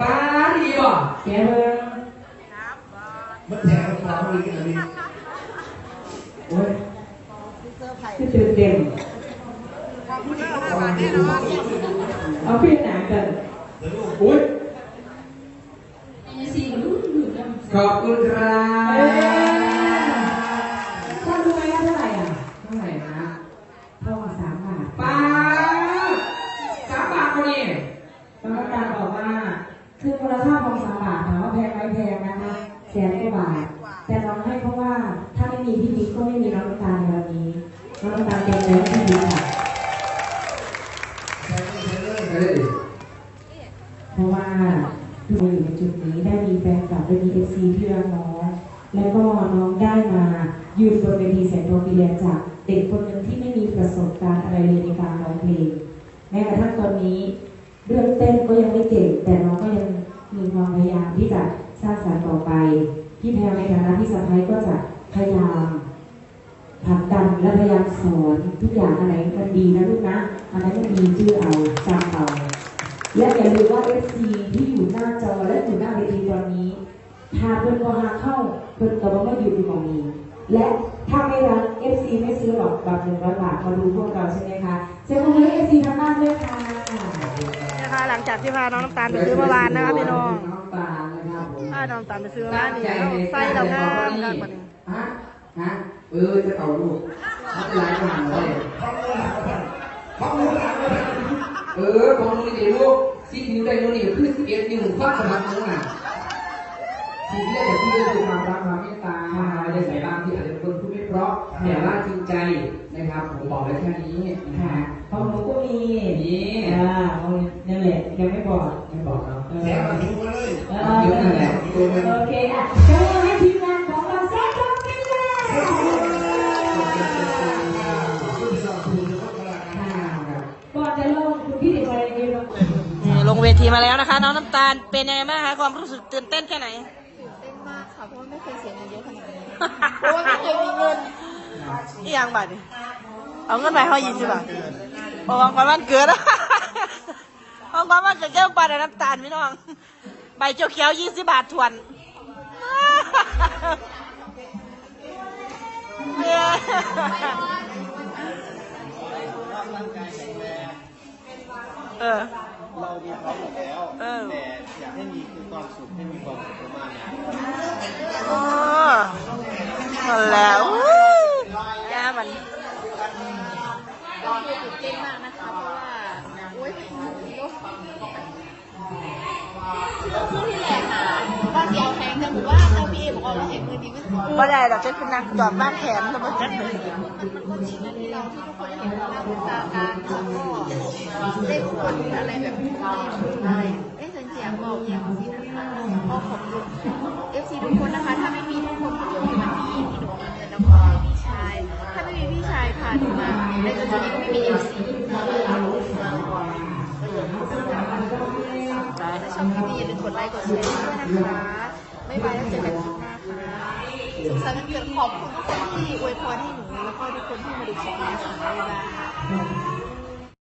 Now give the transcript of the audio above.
ป้าดีบ่แกเบิ่งมันแถมความดีกันเลยโอ้ยคือตื่นเต้นเอาพี่หนากันเดี๋ยวลูกอุ้ยขอบคุณครับ ท่านรู้ไหมว่าเท่าไหร่อะ เท่าไหร่นะ เท่ากับสามบาท ป้าสามบาทคนนี้ กรรมการบอกว่าคือมูลค่าข องสาบาทถามว่าแพงไหมแพงนะคะแสนกว่าบาท แต่เราให้เพราะว่าถ้าไม่มีพี่บิ๊กก็ไม่มีน้องน้ำตาในวันนี้น้องน้ำตาเป็นแล้วพี่บิ๊กค่ะแถมไปเลยเพราะว่าเราอยู่ในจุดนี้ได้มีแฟนคลับได้มีเอฟซีที่รักน้องแล้วก็น้องได้มายืนบนเวทีแสงทองปีแลนด์จากเด็กคนหนึ่งที่ไม่มีประสบการณ์อะไรเลยในการร้องเพลงแม้กระทั่งตอนนี้เรื่องเต้นก็ยังไม่เก่งแต่น้องก็ยังมีความพยายามที่จะสร้างสรรค์ต่อไป พี่แพรวใน ฐานะพี่สะพ้ายก็จะพยายามผลักดันและพยายามสอนทุกอย่างอะไรมันดีนะลูกนะอันนั้นมันดีชื่อเอาจำเอาและอย่าลืมว่า FC ที่อยู่หน้าจอและอยู่หน้าเวทีตอนนี้ถ้าเพิ่นก็หาเข้าเพิ่นก็บ่มาอยู่ที่ตรงนี้ และถ้าไม่รัก FC ไม่ซื้อหรอกแบบหนึ่งร้อยบาทมาดูพวกเราใช่ไหมคะเซ็นคอมเมนต์ FC ทางบ้านด้วยค่ะนะคะหลังจากที่พาน้องน้ำตาลไปซื้อเมื่อวานนะคะพี่น้อง น้องตาลนะครับผมพาน้องน้ำตาลไปซื้อร้านนี้แล้วไส้เรางามกันกว่านี้ฮะฮะเออจะเอาลูกไม่เป็นไรก็หันเลยข้อมูลหลักเลยข้อมูลหลักเลยเออของมึงนี่ลูกซีนิ้วได้ลูกนี่คือสิบเอ็ดนิ้วความสมัครมึงอะสิ่งที่ได้จากพี่ก็คือความรักความเมตตาในสายตาที่อาจจะเป็นคนพูดไม่เพราะแต่ว่าจริงใจนะครับผมบอกไว้แค่นี้นะค่ะฮะของหนูก็มีนี่อ่าของนั่นแหละยังไม่บอกไม่บอกเนาะเอแถอมมาทิ้งไปเลยเอเยอะนั่นแหละ ตัวนึงโอเคอะเดี๋ยวเราให้ทีมงานของเราแซ่บต้องกินเลยคุณสาวคุณจะต้องกระดาษค่ะก่อนจะลงคุณพี่เด็กชายยืนลงนี่ลงเวทีมาแล้วนะคะ น้องน้ำตาลเป็นยังไงบ้างคะความรู้สึกตื่นเต้นแค่ไหนตื่นเต้นมากค่ะเพราะว่าไม่เคยเสียเงินเยอะขนาดนี้เพราะว่าไม่เคยมีเงินอีหยังบาทดิเอาเงินไปเขายี่สิบบาทโอ้วางความวันเกิดวางความวันเกิดแก้วปลาในน้ำตาลพี่น้อง ใบเจียวเขียวยี่สิบบาททวนเออเรามีพร้อมหมดแล้วเออแต่อยากให้มีคือความสุขให้มีความสุขมากๆนะอ๋อมาแล้วย่ามันก็คือตื่นเต้นมากนะคะเพราะว่าโอ๊ย ก็คือที่แรกค่ะว่าเสียวแพงแต่หนูว่าเจ้าพี่เอบอกว่าเราเห็นมือดีไม่สุดบ่ได้ดอกฉันเป็นนางจอดบ้านแขนแล้วมันฉันมันก็จริงนที่เราที่ทุกคนเห็นเราหน้าคุ้นตากันแล้วก็ได้พูดอะไรแบบนี้ได้เอ๊ะฉันเสียงบอกอย่างนี้นะคะก็ขอบคุณเอฟซีทุกคนนะคะ ถ้าไม่มีทุกคนที่อยู่ในวันนี้ที่หนูมีเงินแล้วก็พี่ชาย ถ้าไม่มีพี่ชายพาหนูมาในจนจุด ดไลค์กดแชร์ด้วยนะคะไม่ไปแล้วเจอกันคลิปหน้าค่ะสุขสันต์วันเกิดขอบคุณทุกคนที่อวยพรให้หนูแล้วก็ทุกคนที่มาดูคลิปนี้ค่ะบ๊ายบาย